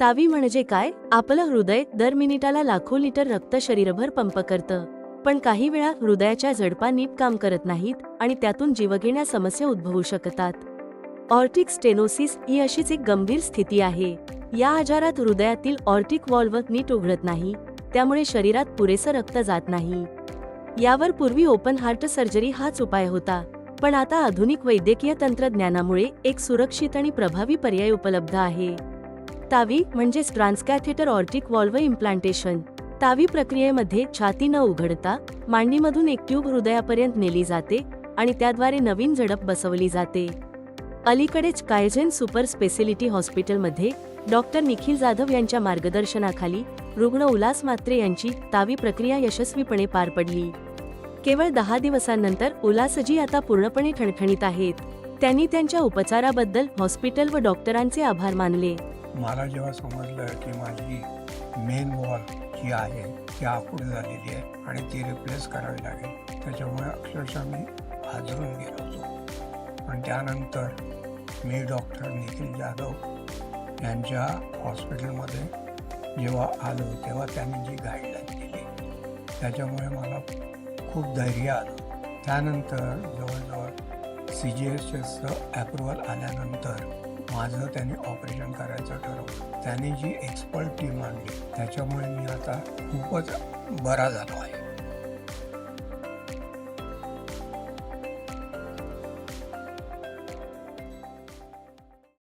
तावी म्हणजे काय? आपलं हृदय दर मिनिटाला लाखो लिटर रक्त शरीरभर पंप करतं. पण काही वेळा हृदयाच्या झडपा नीट काम करत नाहीत आणि त्यातून जीवघेण्या समस्या उद्भवू शकतात. ऑर्टिक स्टेनोसिस ही अशीच एक गंभीर स्थिती आहे. या आजारात हृदयातील ऑर्टिक वॉल्व नीट उघडत नाही त्यामुळे शरीरात पुरेसं रक्त जात नाही. यावर पूर्वी ओपन हार्ट सर्जरी हाच उपाय होता पण आता आधुनिक वैद्यकीय तंत्रज्ञानामुळे एक सुरक्षित आणि प्रभावी पर्याय उपलब्ध आहे. तावी म्हणजेच transcatheter aortic valve implantation. TAVI प्रक्रियेमध्ये छाती न उघडता मांडीमधून एक ट्यूब हृदयापर्यंत नेली जाते आणि त्याद्वारे नवीन झडप बसवली जाते. अलीकडेच कायझेन सुपर स्पेशलिटी हॉस्पिटलमध्ये डॉक्टर निखिल जाधव यांच्या मार्गदर्शनाखाली रुग्ण उल्हास मात्रे यांची तावी प्रक्रिया यशस्वीपणे पार पडली. केवळ दहा दिवसांनंतर उल्हासजी आता पूर्णपणे ठणठणीत आहेत. त्यांनी त्यांच्या उपचाराबद्दल हॉस्पिटल व डॉक्टरांचे आभार मानले. मला जेव्हा समजलं की माझी मेन वॉल जी आहे ती आखूड झालेली आहे आणि ती रिप्लेस करावी लागेल त्याच्यामुळे अक्षरशः मी हादरून गेलो होतो. पण त्यानंतर मी डॉक्टर निखिल जाधव यांच्या हॉस्पिटलमध्ये जेव्हा आलो तेव्हा त्यांनी जी गाईडलाईन दिली त्याच्यामुळे मला खूप धैर्य आलं. त्यानंतर जवळजवळ सी जी एस एसचं ॲप्रुव्हल आल्यानंतर माझं त्याने ऑपरेशन करायचं ठरवलं. त्याने जी एक्सपर्ट टीम आणली त्याच्यामुळे मी आता खूपच बरा झालो आहे.